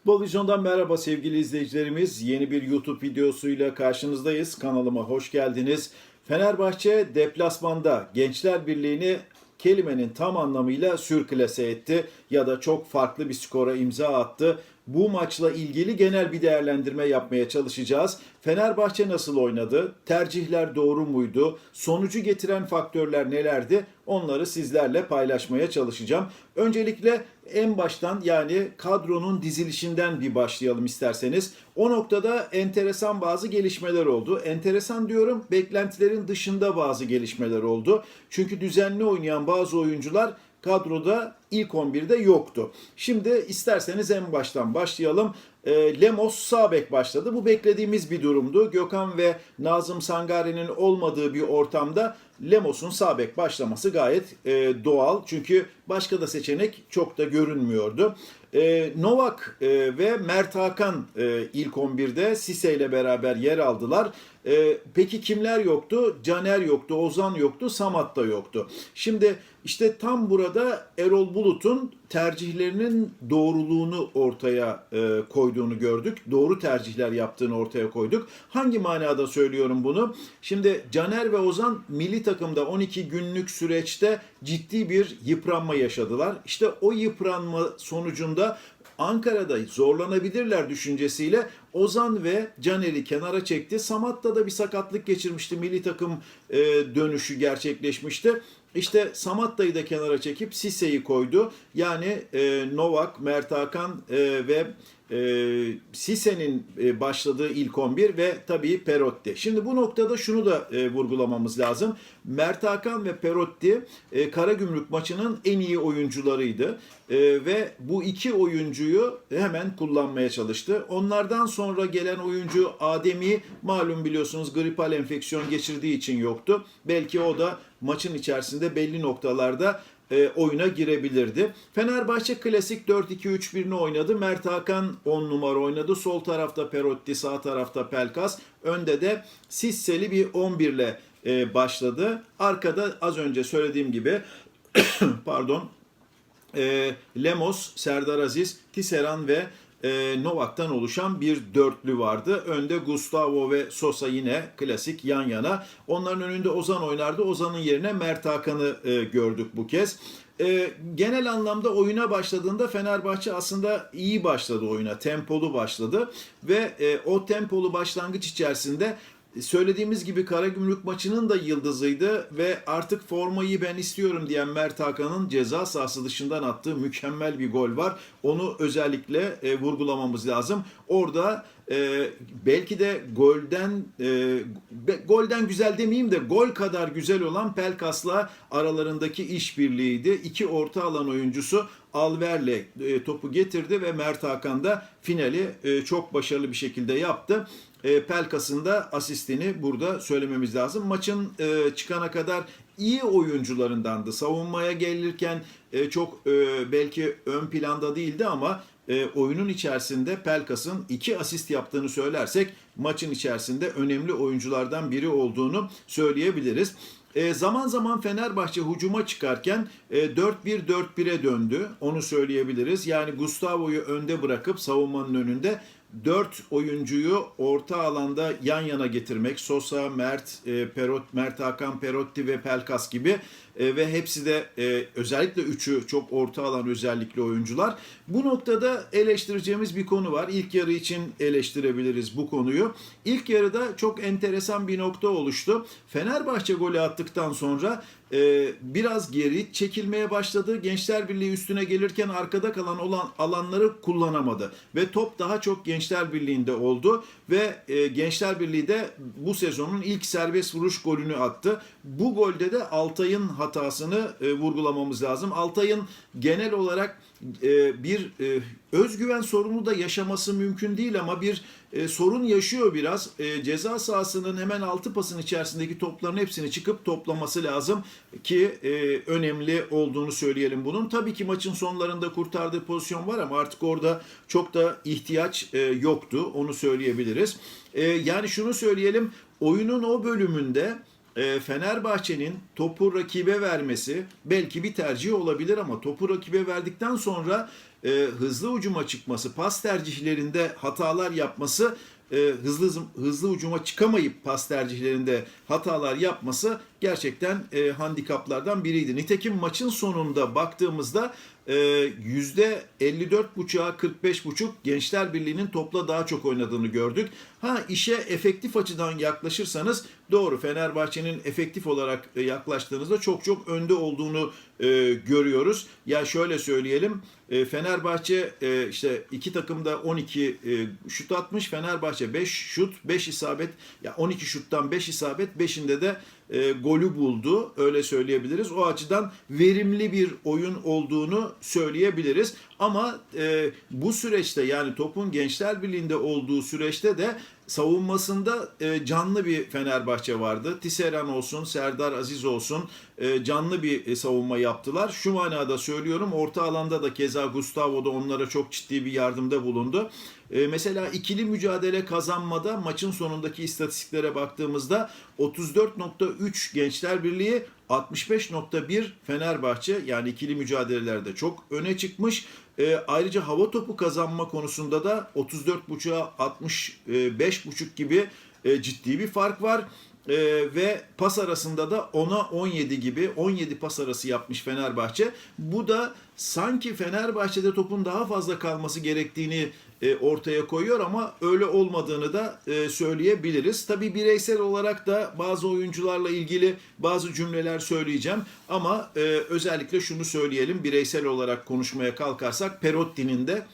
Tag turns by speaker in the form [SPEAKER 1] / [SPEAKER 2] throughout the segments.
[SPEAKER 1] Futbol Vizyon'dan merhaba sevgili izleyicilerimiz. Yeni bir YouTube videosuyla karşınızdayız. Kanalıma hoş geldiniz. Fenerbahçe deplasmanda Gençler Birliği'ni kelimenin tam anlamıyla sürklase etti ya da çok farklı bir skora imza attı. Bu maçla ilgili genel bir değerlendirme yapmaya çalışacağız. Fenerbahçe nasıl oynadı? Tercihler doğru muydu? Sonucu getiren faktörler nelerdi? Onları sizlerle paylaşmaya çalışacağım. Öncelikle en baştan yani kadronun dizilişinden bir başlayalım isterseniz. O noktada enteresan bazı gelişmeler oldu. Enteresan diyorum beklentilerin dışında bazı gelişmeler oldu. Çünkü düzenli oynayan bazı oyuncular kadroda ilk 11'de yoktu. Şimdi isterseniz en baştan başlayalım. E, Lemos sağ bek başladı. Bu beklediğimiz bir durumdu. Gökhan ve Nazım Sangari'nin olmadığı bir ortamda Lemos'un sağ bek başlaması gayet e, doğal. Çünkü başka da seçenek çok da görünmüyordu. E, Novak e, ve Mert Hakan e, ilk 11'de Sise ile beraber yer aldılar. E, peki kimler yoktu? Caner yoktu, Ozan yoktu, Samat da yoktu. Şimdi işte tam burada Erol Bulut'un tercihlerinin doğruluğunu ortaya e, koyduğunu gördük. Doğru tercihler yaptığını ortaya koyduk. Hangi manada söylüyorum bunu? Şimdi Caner ve Ozan milli takımda 12 günlük süreçte ciddi bir yıpranma yaşadılar. İşte o yıpranma sonucunda Ankara'da zorlanabilirler düşüncesiyle Ozan ve Caner'i kenara çekti. Samat'ta da bir sakatlık geçirmişti. Milli takım e, dönüşü gerçekleşmişti. İşte Samatta'yı da kenara çekip Sise'yi koydu. Yani e, Novak, Mert Hakan e, ve e, Sise'nin e, başladığı ilk 11 ve tabii Perotti. Şimdi bu noktada şunu da e, vurgulamamız lazım. Mert Hakan ve Perotti e, Karagümrük maçının en iyi oyuncularıydı. E, ve bu iki oyuncuyu hemen kullanmaya çalıştı. Onlardan sonra gelen oyuncu Ademi malum biliyorsunuz gripal enfeksiyon geçirdiği için yoktu. Belki o da maçın içerisinde belli noktalarda e, oyuna girebilirdi. Fenerbahçe klasik 4-2-3-1'ini oynadı. Mert Hakan 10 numara oynadı. Sol tarafta Perotti, sağ tarafta Pelkas. Önde de Sisseli bir 11 ile e, başladı. Arkada az önce söylediğim gibi pardon e, Lemos, Serdar Aziz, Tisseran ve e, Novak'tan oluşan bir dörtlü vardı. Önde Gustavo ve Sosa yine klasik yan yana. Onların önünde Ozan oynardı. Ozan'ın yerine Mert Hakan'ı e, gördük bu kez. E, genel anlamda oyuna başladığında Fenerbahçe aslında iyi başladı oyuna. Tempolu başladı ve e, o tempolu başlangıç içerisinde söylediğimiz gibi Karagümrük maçının da yıldızıydı ve artık formayı ben istiyorum diyen Mert Hakan'ın ceza sahası dışından attığı mükemmel bir gol var. Onu özellikle e, vurgulamamız lazım. Orada e, belki de golden e, golden güzel demeyeyim de gol kadar güzel olan Pelkas'la aralarındaki işbirliğiydi. İki orta alan oyuncusu Alver'le e, topu getirdi ve Mert Hakan da finali e, çok başarılı bir şekilde yaptı. E, Pelkas'ın da asistini burada söylememiz lazım. Maçın e, çıkana kadar iyi oyuncularındandı. Savunmaya gelirken e, çok e, belki ön planda değildi ama e, oyunun içerisinde Pelkas'ın iki asist yaptığını söylersek maçın içerisinde önemli oyunculardan biri olduğunu söyleyebiliriz. E, zaman zaman Fenerbahçe hücuma çıkarken e, 4-1-4-1'e döndü. Onu söyleyebiliriz. Yani Gustavo'yu önde bırakıp savunmanın önünde 4 oyuncuyu orta alanda yan yana getirmek. Sosa, Mert, e, Perot, Mert Hakan, Perotti ve Pelkas gibi e, ve hepsi de e, özellikle üçü çok orta alan özellikli oyuncular. Bu noktada eleştireceğimiz bir konu var. İlk yarı için eleştirebiliriz bu konuyu. İlk yarıda çok enteresan bir nokta oluştu. Fenerbahçe golü attıktan sonra e, biraz geri çekilmeye başladı. Gençler Birliği üstüne gelirken arkada kalan olan alanları kullanamadı ve top daha çok Gençler Birliği'nde oldu ve e, Gençler Birliği de bu sezonun ilk serbest vuruş golünü attı. Bu golde de Altay'ın hatasını e, vurgulamamız lazım. Altay'ın genel olarak e, bir e, özgüven sorunu da yaşaması mümkün değil ama bir e, sorun yaşıyor biraz. E, ceza sahasının hemen altı pasın içerisindeki topların hepsini çıkıp toplaması lazım ki e, önemli olduğunu söyleyelim bunun. Tabii ki maçın sonlarında kurtardığı pozisyon var ama artık orada çok da ihtiyaç e, yoktu. Onu söyleyebiliriz. E, yani şunu söyleyelim. Oyunun o bölümünde e, Fenerbahçe'nin topu rakibe vermesi belki bir tercih olabilir ama topu rakibe verdikten sonra e, hızlı ucuma çıkması, pas tercihlerinde hatalar yapması e, hızlı hızlı ucuma çıkamayıp pas tercihlerinde hatalar yapması gerçekten e, handikaplardan biriydi. Nitekim maçın sonunda baktığımızda e, yüzde 54.5'a 45.5 Gençler Birliği'nin topla daha çok oynadığını gördük. Ha işe efektif açıdan yaklaşırsanız doğru Fenerbahçe'nin efektif olarak e, yaklaştığınızda çok çok önde olduğunu e, görüyoruz. Ya şöyle söyleyelim e, Fenerbahçe e, işte iki takımda 12 e, şut atmış. Fenerbahçe 5 şut 5 isabet ya 12 şuttan 5 isabet 5'inde de e, golü buldu. Öyle söyleyebiliriz. O açıdan verimli bir oyun olduğunu söyleyebiliriz. Ama e, bu süreçte yani topun Gençler Birliği'nde olduğu süreçte de savunmasında e, canlı bir Fenerbahçe vardı. Tisseran olsun, Serdar Aziz olsun e, canlı bir e, savunma yaptılar. Şu manada söylüyorum orta alanda da keza Gustavo da onlara çok ciddi bir yardımda bulundu. Mesela ikili mücadele kazanmada maçın sonundaki istatistiklere baktığımızda 34.3 Gençler Birliği 65.1 Fenerbahçe yani ikili mücadelelerde çok öne çıkmış. E, ayrıca hava topu kazanma konusunda da 34.5'a 65.5 gibi e, ciddi bir fark var. E, ve pas arasında da 10'a 17 gibi 17 pas arası yapmış Fenerbahçe. Bu da sanki Fenerbahçe'de topun daha fazla kalması gerektiğini e, ortaya koyuyor ama öyle olmadığını da e, söyleyebiliriz. Tabi bireysel olarak da bazı oyuncularla ilgili bazı cümleler söyleyeceğim ama e, özellikle şunu söyleyelim bireysel olarak konuşmaya kalkarsak Perotti'nin de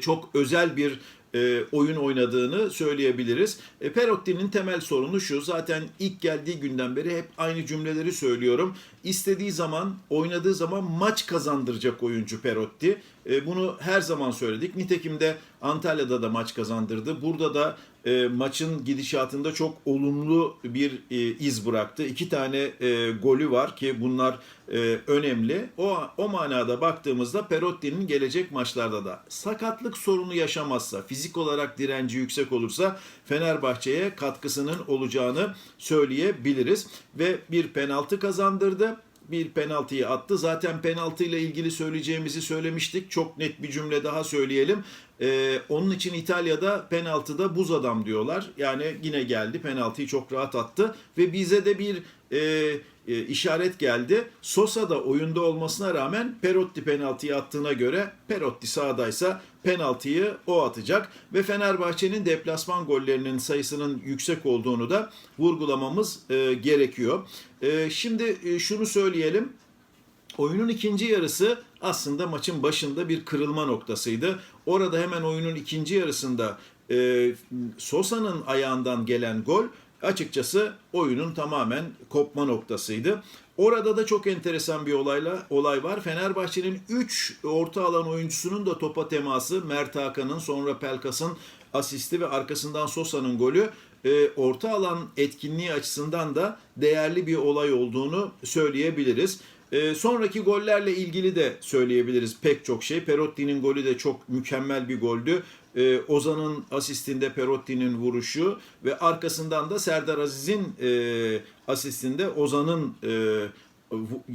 [SPEAKER 1] çok özel bir e, oyun oynadığını söyleyebiliriz. E, Perotti'nin temel sorunu şu. Zaten ilk geldiği günden beri hep aynı cümleleri söylüyorum. İstediği zaman, oynadığı zaman maç kazandıracak oyuncu Perotti. E, bunu her zaman söyledik. Nitekim de Antalya'da da maç kazandırdı. Burada da e, maçın gidişatında çok olumlu bir e, iz bıraktı. İki tane e, golü var ki bunlar e, önemli. O, o manada baktığımızda Perotti'nin gelecek maçlarda da sakatlık sorunu yaşamazsa, fizik olarak direnci yüksek olursa Fenerbahçe'ye katkısının olacağını söyleyebiliriz. Ve bir penaltı kazandırdı bir penaltıyı attı. Zaten penaltı ile ilgili söyleyeceğimizi söylemiştik. Çok net bir cümle daha söyleyelim. Ee, onun için İtalya'da penaltıda buz adam diyorlar. Yani yine geldi penaltıyı çok rahat attı ve bize de bir e, e, işaret geldi. Sosa da oyunda olmasına rağmen Perotti penaltıyı attığına göre Perotti sahadaysa penaltıyı o atacak ve Fenerbahçe'nin deplasman gollerinin sayısının yüksek olduğunu da vurgulamamız e, gerekiyor. E, şimdi e, şunu söyleyelim. Oyunun ikinci yarısı aslında maçın başında bir kırılma noktasıydı. Orada hemen oyunun ikinci yarısında e, Sosa'nın ayağından gelen gol açıkçası oyunun tamamen kopma noktasıydı. Orada da çok enteresan bir olayla olay var. Fenerbahçe'nin 3 orta alan oyuncusunun da topa teması Mert Hakan'ın sonra Pelkas'ın asisti ve arkasından Sosa'nın golü e, orta alan etkinliği açısından da değerli bir olay olduğunu söyleyebiliriz. E, sonraki gollerle ilgili de söyleyebiliriz pek çok şey. Perotti'nin golü de çok mükemmel bir goldü. E, Ozan'ın asistinde Perotti'nin vuruşu ve arkasından da Serdar Aziz'in e, asistinde Ozan'ın e,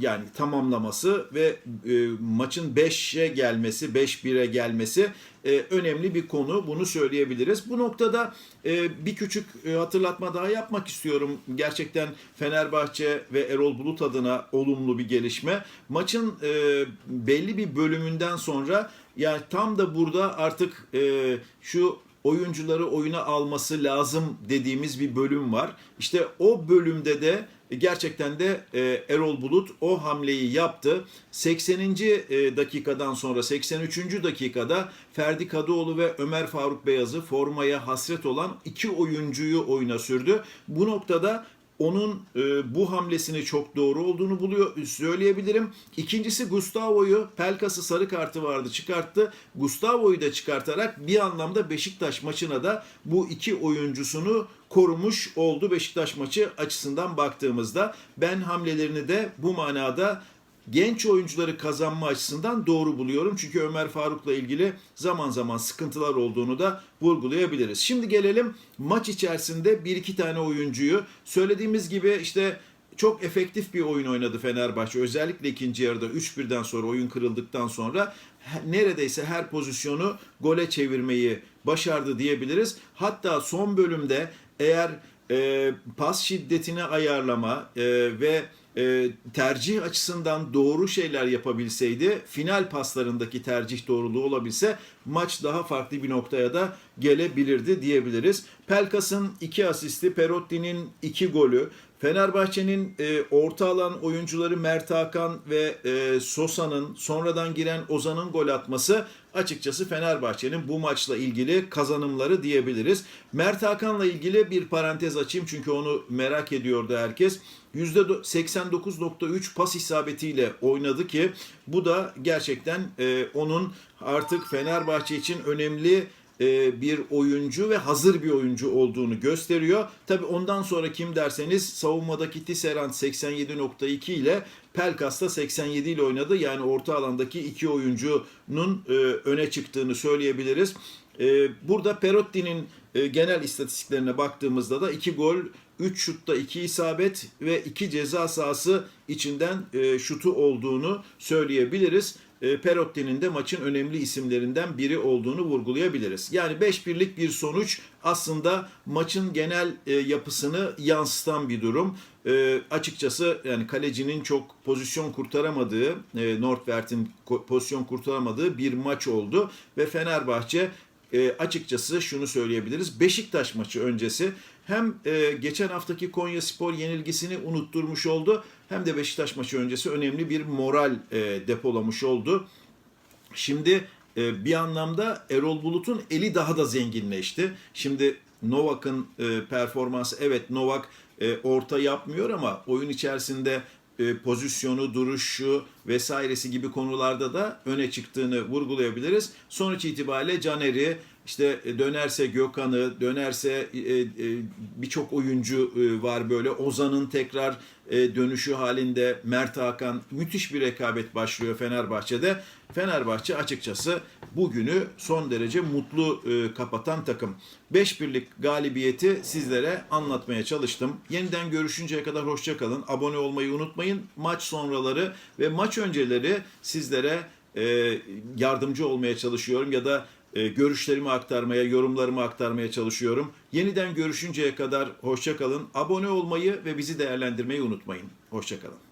[SPEAKER 1] yani tamamlaması ve e, maçın 5'e gelmesi, 5-1'e gelmesi e, önemli bir konu. Bunu söyleyebiliriz. Bu noktada e, bir küçük e, hatırlatma daha yapmak istiyorum. Gerçekten Fenerbahçe ve Erol Bulut adına olumlu bir gelişme. Maçın e, belli bir bölümünden sonra yani tam da burada artık e, şu oyuncuları oyuna alması lazım dediğimiz bir bölüm var. İşte o bölümde de gerçekten de e, Erol Bulut o hamleyi yaptı. 80. E, dakikadan sonra 83. dakikada Ferdi Kadıoğlu ve Ömer Faruk Beyaz'ı formaya hasret olan iki oyuncuyu oyuna sürdü. Bu noktada onun e, bu hamlesini çok doğru olduğunu buluyor söyleyebilirim. İkincisi Gustavo'yu Pelkas'ı sarı kartı vardı çıkarttı. Gustavo'yu da çıkartarak bir anlamda Beşiktaş maçına da bu iki oyuncusunu korumuş oldu Beşiktaş maçı açısından baktığımızda. Ben hamlelerini de bu manada genç oyuncuları kazanma açısından doğru buluyorum. Çünkü Ömer Faruk'la ilgili zaman zaman sıkıntılar olduğunu da vurgulayabiliriz. Şimdi gelelim maç içerisinde bir iki tane oyuncuyu söylediğimiz gibi işte çok efektif bir oyun oynadı Fenerbahçe. Özellikle ikinci yarıda 3-1'den sonra oyun kırıldıktan sonra neredeyse her pozisyonu gole çevirmeyi başardı diyebiliriz. Hatta son bölümde eğer e, pas şiddetini ayarlama e, ve e, tercih açısından doğru şeyler yapabilseydi, final paslarındaki tercih doğruluğu olabilse maç daha farklı bir noktaya da gelebilirdi diyebiliriz. Pelkas'ın iki asisti, Perotti'nin iki golü, Fenerbahçe'nin e, orta alan oyuncuları Mert Hakan ve e, Sosa'nın sonradan giren Ozan'ın gol atması açıkçası Fenerbahçe'nin bu maçla ilgili kazanımları diyebiliriz. Mert Hakan'la ilgili bir parantez açayım çünkü onu merak ediyordu herkes. %89.3 pas isabetiyle oynadı ki bu da gerçekten e, onun artık Fenerbahçe için önemli e, bir oyuncu ve hazır bir oyuncu olduğunu gösteriyor. Tabi ondan sonra kim derseniz savunmadaki Tisserand 87.2 ile Pelkas da 87 ile oynadı. Yani orta alandaki iki oyuncunun e, öne çıktığını söyleyebiliriz. E, burada Perotti'nin genel istatistiklerine baktığımızda da 2 gol, 3 şutta 2 isabet ve 2 ceza sahası içinden şutu olduğunu söyleyebiliriz. E, Perotti'nin de maçın önemli isimlerinden biri olduğunu vurgulayabiliriz. Yani 5-1'lik bir sonuç aslında maçın genel e, yapısını yansıtan bir durum. E, açıkçası yani kalecinin çok pozisyon kurtaramadığı, Nordwert'in pozisyon kurtaramadığı bir maç oldu ve Fenerbahçe e, açıkçası şunu söyleyebiliriz. Beşiktaş maçı öncesi hem e, geçen haftaki Konya Spor yenilgisini unutturmuş oldu hem de Beşiktaş maçı öncesi önemli bir moral e, depolamış oldu. Şimdi e, bir anlamda Erol Bulut'un eli daha da zenginleşti. Şimdi Novak'ın e, performansı evet Novak e, orta yapmıyor ama oyun içerisinde e, pozisyonu, duruşu vesairesi gibi konularda da öne çıktığını vurgulayabiliriz. Sonuç itibariyle Caner'i işte e, dönerse Gökhan'ı, dönerse e, e, birçok oyuncu var böyle. Ozan'ın tekrar dönüşü halinde Mert Hakan müthiş bir rekabet başlıyor Fenerbahçe'de. Fenerbahçe açıkçası bugünü son derece mutlu kapatan takım. 5-1'lik galibiyeti sizlere anlatmaya çalıştım. Yeniden görüşünceye kadar hoşça kalın. Abone olmayı unutmayın. Maç sonraları ve maç önceleri sizlere yardımcı olmaya çalışıyorum ya da e, görüşlerimi aktarmaya, yorumlarımı aktarmaya çalışıyorum. Yeniden görüşünceye kadar hoşça kalın. Abone olmayı ve bizi değerlendirmeyi unutmayın. Hoşça kalın.